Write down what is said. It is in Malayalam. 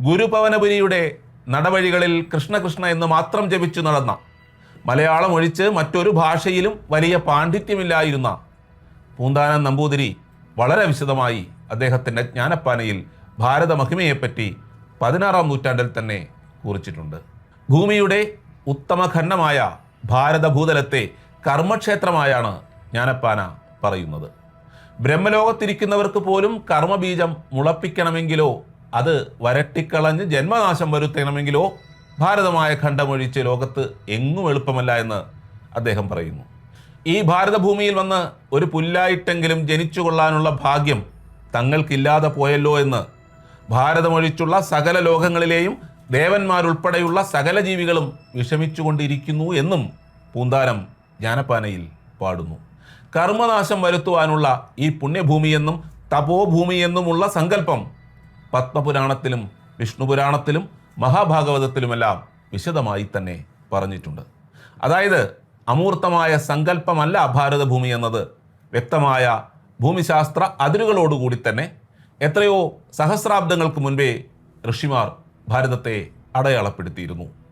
ഗുരുപവനപുരിയുടെ നടവഴികളിൽ കൃഷ്ണകൃഷ്ണ എന്ന് മാത്രം ജപിച്ചു നടന്ന മലയാളം ഒഴിച്ച് മറ്റൊരു ഭാഷയിലും വലിയ പാണ്ഡിത്യമില്ലായിരുന്ന പൂന്താനം നമ്പൂതിരി വളരെ വിശദമായി അദ്ദേഹത്തിന്റെ ജ്ഞാനപ്പാനയിൽ ഭാരത മഹിമയെപ്പറ്റി പതിനാറാം നൂറ്റാണ്ടിൽ തന്നെ കുറിച്ചിട്ടുണ്ട്. ഭൂമിയുടെ ഉത്തമ ഭാരതഭൂതലത്തെ കർമ്മക്ഷേത്രമായാണ് ജ്ഞാനപ്പാന പറയുന്നത്. ബ്രഹ്മലോകത്തിരിക്കുന്നവർക്ക് പോലും കർമ്മബീജം മുളപ്പിക്കണമെങ്കിലോ അത് വരട്ടിക്കളഞ്ഞ് ജന്മനാശം വരുത്തണമെങ്കിലോ ഭാരതമായ ഖണ്ഡമൊഴിച്ച് ലോകത്ത് എങ്ങും എളുപ്പമല്ല എന്ന് അദ്ദേഹം പറയുന്നു. ഈ ഭാരതഭൂമിയിൽ വന്ന് ഒരു പുല്ലായിട്ടെങ്കിലും ജനിച്ചു കൊള്ളാനുള്ള ഭാഗ്യം തങ്ങൾക്കില്ലാതെ പോയല്ലോ എന്ന് ഭാരതമൊഴിച്ചുള്ള സകല ലോകങ്ങളിലെയും ദേവന്മാരുൾപ്പെടെയുള്ള സകല ജീവികളും വിഷമിച്ചുകൊണ്ടിരിക്കുന്നു എന്നും പൂന്താനം ജ്ഞാനപ്പാനയിൽ പാടുന്നു. കർമ്മനാശം വരുത്തുവാനുള്ള ഈ പുണ്യഭൂമിയെന്നും തപോഭൂമിയെന്നുമുള്ള സങ്കല്പം പത്മപുരാണത്തിലും വിഷ്ണുപുരാണത്തിലും മഹാഭാഗവതത്തിലുമെല്ലാം വിശദമായി തന്നെ പറഞ്ഞിട്ടുണ്ട്. അതായത് അമൂർത്തമായ സങ്കല്പമല്ല ഭാരതഭൂമി എന്നത്. വ്യക്തമായ ഭൂമിശാസ്ത്ര അതിരുകളോടുകൂടി തന്നെ എത്രയോ സഹസ്രാബ്ദങ്ങൾക്ക് മുൻപേ ഋഷിമാർ ഭാരതത്തെ അടയാളപ്പെടുത്തിയിരുന്നു.